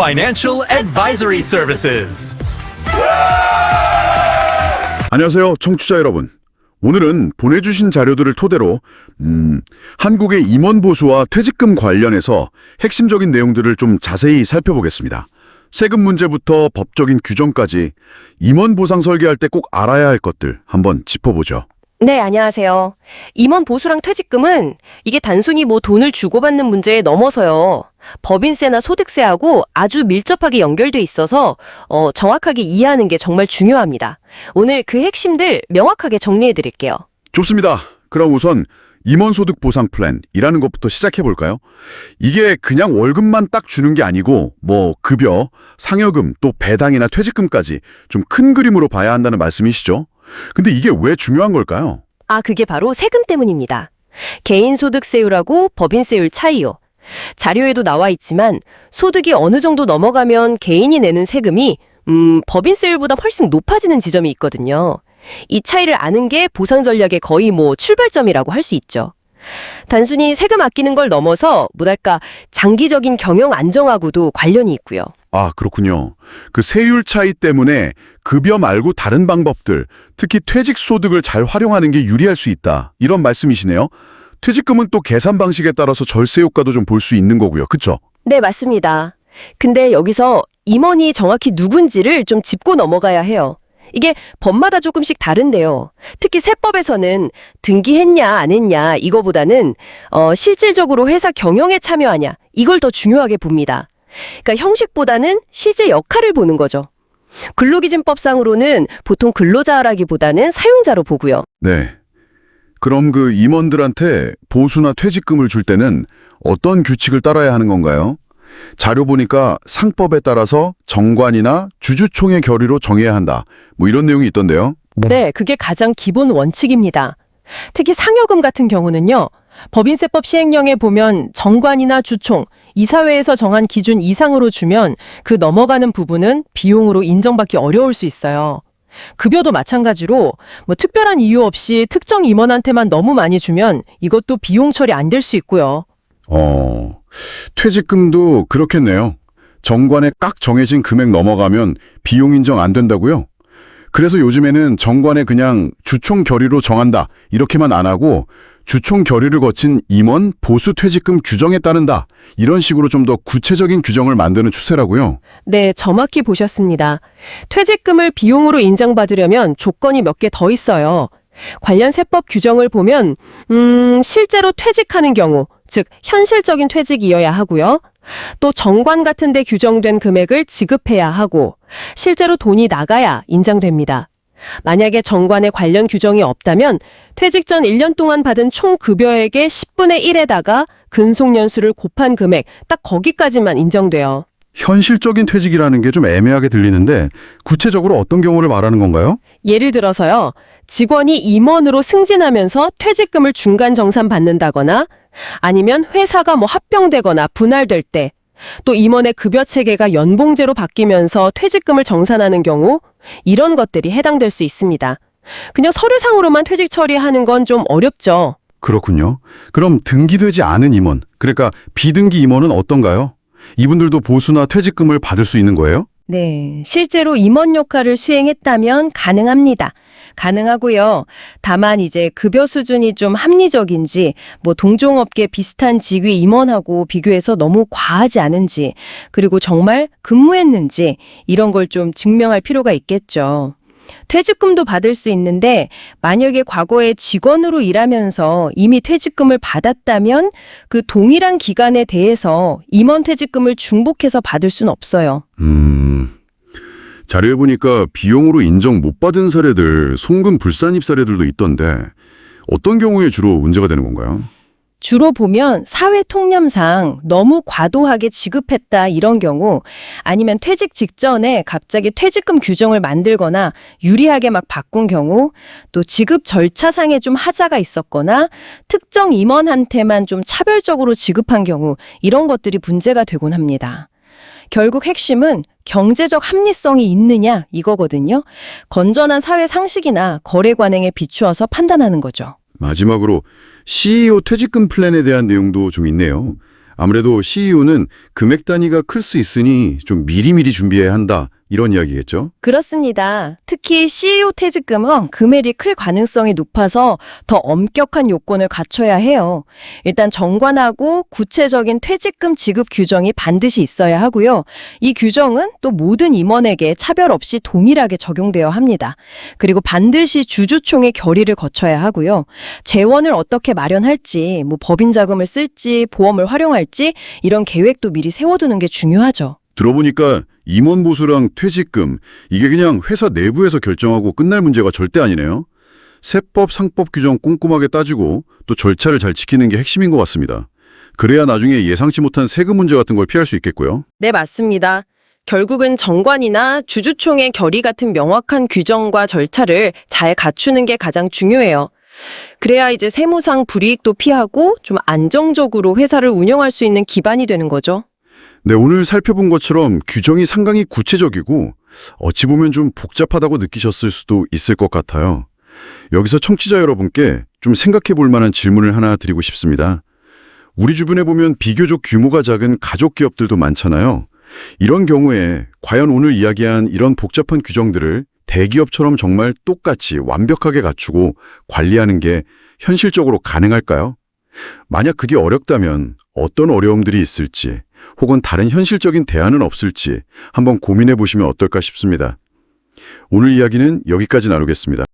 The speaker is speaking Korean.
Financial Advisory Services. 안녕하세요, 청취자 여러분. 오늘은 보내주신 자료들을 토대로 음, 한국의 임원 보수와 퇴직금 관련해서 핵심적인 내용들을 좀 자세히 살펴보겠습니다. 세금 문제부터 법적인 규정까지 임원 보상 설계할 때 꼭 알아야 할 것들 한번 짚어보죠. 네, 안녕하세요. 임원 보수랑 퇴직금은 이게 단순히 뭐 돈을 주고받는 문제에 넘어서요. 법인세나 소득세하고 아주 밀접하게 연결돼 있어서 어, 정확하게 이해하는 게 정말 중요합니다. 오늘 그 핵심들 명확하게 정리해 드릴게요. 좋습니다. 그럼 우선 임원소득 보상 플랜이라는 것부터 시작해 볼까요? 이게 그냥 월급만 딱 주는 게 아니고 뭐 급여, 상여금, 또 배당이나 퇴직금까지 좀 큰 그림으로 봐야 한다는 말씀이시죠? 근데 이게 왜 중요한 걸까요? 아, 그게 바로 세금 때문입니다. 개인소득세율하고 법인세율 차이요. 자료에도 나와 있지만 소득이 어느 정도 넘어가면 개인이 내는 세금이 음, 법인세율보다 훨씬 높아지는 지점이 있거든요. 이 차이를 아는 게 보상 전략의 거의 뭐 출발점이라고 할 수 있죠. 단순히 세금 아끼는 걸 넘어서 뭐랄까 장기적인 경영 안정하고도 관련이 있고요. 아, 그렇군요. 그 세율 차이 때문에 급여 말고 다른 방법들, 특히 퇴직 소득을 잘 활용하는 게 유리할 수 있다. 이런 말씀이시네요. 퇴직금은 또 계산 방식에 따라서 절세 효과도 좀 볼 수 있는 거고요. 그쵸? 네, 맞습니다. 근데 여기서 임원이 정확히 누군지를 좀 짚고 넘어가야 해요. 이게 법마다 조금씩 다른데요. 특히 세법에서는 등기했냐 안 했냐 이거보다는 어, 실질적으로 회사 경영에 참여하냐 이걸 더 중요하게 봅니다. 그러니까 형식보다는 실제 역할을 보는 거죠. 근로기준법상으로는 보통 근로자라기보다는 사용자로 보고요. 네. 그럼 그 임원들한테 보수나 퇴직금을 줄 때는 어떤 규칙을 따라야 하는 건가요? 자료 보니까 상법에 따라서 정관이나 주주총회 결의로 정해야 한다. 뭐 이런 내용이 있던데요. 네, 그게 가장 기본 원칙입니다. 특히 상여금 같은 경우는요. 법인세법 시행령에 보면 정관이나 주총, 이사회에서 정한 기준 이상으로 주면 그 넘어가는 부분은 비용으로 인정받기 어려울 수 있어요. 급여도 마찬가지로 뭐 특별한 이유 없이 특정 임원한테만 너무 많이 주면 이것도 비용 처리 안 될 수 있고요. 어, 퇴직금도 그렇겠네요. 정관에 깍 정해진 금액 넘어가면 비용 인정 안 된다고요? 그래서 요즘에는 정관에 그냥 주총 결의로 정한다 이렇게만 안 하고 주총 결의를 거친 임원 보수 퇴직금 규정에 따른다 이런 식으로 좀 더 구체적인 규정을 만드는 추세라고요. 네, 정확히 보셨습니다. 퇴직금을 비용으로 인정받으려면 조건이 몇 개 더 있어요. 관련 세법 규정을 보면 음, 실제로 퇴직하는 경우, 즉 현실적인 퇴직이어야 하고요. 또 정관 같은 데 규정된 금액을 지급해야 하고 실제로 돈이 나가야 인정됩니다. 만약에 정관에 관련 규정이 없다면 퇴직 전 1년 동안 받은 총 급여액의 10분의 1에다가 근속 연수를 곱한 금액 딱 거기까지만 인정돼요. 현실적인 퇴직이라는 게 좀 애매하게 들리는데 구체적으로 어떤 경우를 말하는 건가요? 예를 들어서요. 직원이 임원으로 승진하면서 퇴직금을 중간 정산 받는다거나 아니면 회사가 뭐 합병되거나 분할될 때 또 임원의 급여 체계가 연봉제로 바뀌면서 퇴직금을 정산하는 경우 이런 것들이 해당될 수 있습니다. 그냥 서류상으로만 퇴직 처리하는 건 좀 어렵죠. 그렇군요. 그럼 등기되지 않은 임원, 그러니까 비등기 임원은 어떤가요? 이분들도 보수나 퇴직금을 받을 수 있는 거예요? 네, 실제로 임원 역할을 수행했다면 가능합니다. 가능하고요. 다만 이제 급여 수준이 좀 합리적인지, 뭐 동종업계 비슷한 직위 임원하고 비교해서 너무 과하지 않은지, 그리고 정말 근무했는지 이런 걸 좀 증명할 필요가 있겠죠. 퇴직금도 받을 수 있는데 만약에 과거에 직원으로 일하면서 이미 퇴직금을 받았다면 그 동일한 기간에 대해서 임원 퇴직금을 중복해서 받을 수는 없어요. 음. 자료에 보니까 비용으로 인정 못 받은 사례들, 송금 불산입 사례들도 있던데 어떤 경우에 주로 문제가 되는 건가요? 주로 보면 사회 통념상 너무 과도하게 지급했다 이런 경우 아니면 퇴직 직전에 갑자기 퇴직금 규정을 만들거나 유리하게 막 바꾼 경우 또 지급 절차상에 좀 하자가 있었거나 특정 임원한테만 좀 차별적으로 지급한 경우 이런 것들이 문제가 되곤 합니다. 결국 핵심은 경제적 합리성이 있느냐 이거거든요. 건전한 사회 상식이나 거래 관행에 비추어서 판단하는 거죠. 마지막으로 CEO 퇴직금 플랜에 대한 내용도 좀 있네요. 아무래도 CEO는 금액 단위가 클 수 있으니 좀 미리미리 준비해야 한다. 이런 이야기겠죠? 그렇습니다. 특히 CEO 퇴직금은 금액이 클 가능성이 높아서 더 엄격한 요건을 갖춰야 해요. 일단 정관하고 구체적인 퇴직금 지급 규정이 반드시 있어야 하고요. 이 규정은 또 모든 임원에게 차별 없이 동일하게 적용되어야 합니다. 그리고 반드시 주주총회 결의를 거쳐야 하고요. 재원을 어떻게 마련할지, 뭐 법인 자금을 쓸지, 보험을 활용할지 이런 계획도 미리 세워두는 게 중요하죠. 들어보니까 임원 보수랑 퇴직금 이게 그냥 회사 내부에서 결정하고 끝날 문제가 절대 아니네요. 세법, 상법 규정 꼼꼼하게 따지고 또 절차를 잘 지키는 게 핵심인 것 같습니다. 그래야 나중에 예상치 못한 세금 문제 같은 걸 피할 수 있겠고요. 네, 맞습니다. 결국은 정관이나 주주총회 결의 같은 명확한 규정과 절차를 잘 갖추는 게 가장 중요해요. 그래야 이제 세무상 불이익도 피하고 좀 안정적으로 회사를 운영할 수 있는 기반이 되는 거죠. 네, 오늘 살펴본 것처럼 규정이 상당히 구체적이고 어찌 보면 좀 복잡하다고 느끼셨을 수도 있을 것 같아요. 여기서 청취자 여러분께 좀 생각해 볼 만한 질문을 하나 드리고 싶습니다. 우리 주변에 보면 비교적 규모가 작은 가족 기업들도 많잖아요. 이런 경우에 과연 오늘 이야기한 이런 복잡한 규정들을 대기업처럼 정말 똑같이 완벽하게 갖추고 관리하는 게 현실적으로 가능할까요? 만약 그게 어렵다면 어떤 어려움들이 있을지 혹은 다른 현실적인 대안은 없을지 한번 고민해 보시면 어떨까 싶습니다. 오늘 이야기는 여기까지 나누겠습니다.